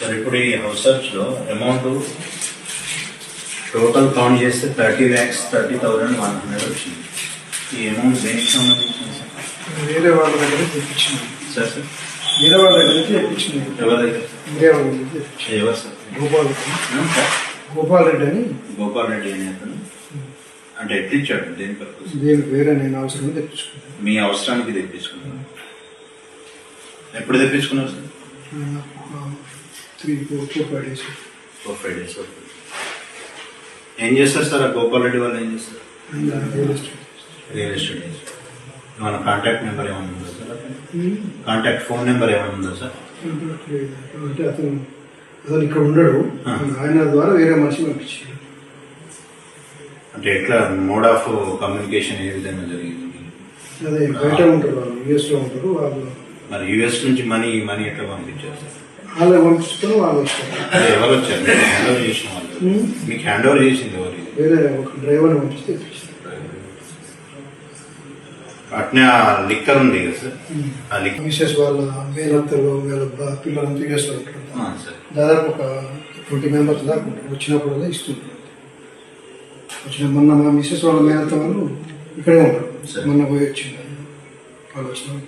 Sir ఇప్పుడు ఈ house సర్చ్లో అమౌంట్ టోటల్ కౌంట్ చేస్తే thirty lakhs thirty thousand one hundred వచ్చింది. ఈ అమౌంట్ దేనికి సంబంధించింది సార్? వేరే వాళ్ళ దగ్గర నుంచి తెప్పించినాం సార్ సార్. వేరే వాళ్ళ దగ్గర నుంచి తెప్పించినాం ఎవరి దగ్గర? వేరే వాళ్ళ ఎవరు సార్? గోపాల్ గోపాల్ రెడ్డి అని? గోపాల్ రెడ్డి అనే అతను. అంటే ఎట్లా ఇచ్చాడు దేని పర్పస్ దీనికి వేరే నేను అవసరం తెప్పించుకున్నాను మీ అవసరానికి తెప్పించుకున్నాను ఎప్పుడు తెప్పించుకున్నారు sir? Three four four five days. Four five days ఏం చేస్తారు సార్? ఆ గోపాల్ రెడ్డి వాళ్ళు ఏం చేస్తారు? Real estate. ఏమైనా కాంటాక్ట్ నెంబర్ ఏమైనా ఉందా సార్ కాంటాక్ట్ ఫోన్ నెంబర్ ఏమైనా ఉందా సార్? అంటే అతను అతను ఇక్కడ ఉండడు. ఆయన ద్వారా వేరే మనిషి పంపించాడు. అంటే ఎట్లా? మోడ్ ఆఫ్ కమ్యూనికేషన్ ఏ విధంగా జరిగింది? అదే బయట ఉంటారు వాళ్ళు యూఎస్లో ఉంటారు వాళ్ళు. మరి యుఎస్ నుంచి మనీ మనీ ఎట్లా పంపించారు సార్? వాళ్ళకి పంపించుకొని వాళ్ళు ఎవరు వచ్చారు? హ్యాండ్ ఓవర్ చేసిన వాళ్ళు. Hmm. మీకు హ్యాండ్ ఓవర్ చేసింది ఎవరు? వేరే ఒక డ్రైవర్ని పంపిస్తే అట్నే ఆ లిక్కర్ ఉంది కదా సార్? ఆ లిక్కర్ మిసెస్ వాళ్ళ వీళ్ళ బా- పిల్లలంతా లో ఉంటారు ఆ, దాదాపు ఒక ట్వంటీ మెంబర్స్ దాకా ఉంటారు. వచ్చినప్పుడల్లా ఇస్తుంటారు. వచ్చిన మొన్న మా మిసెస్ వాళ్ళ మేనత్త వాళ్ళు ఇక్కడే ఉంటారు. సరే. మొన్న పోయి వచ్చింది. వాళ్ళు వచ్చిన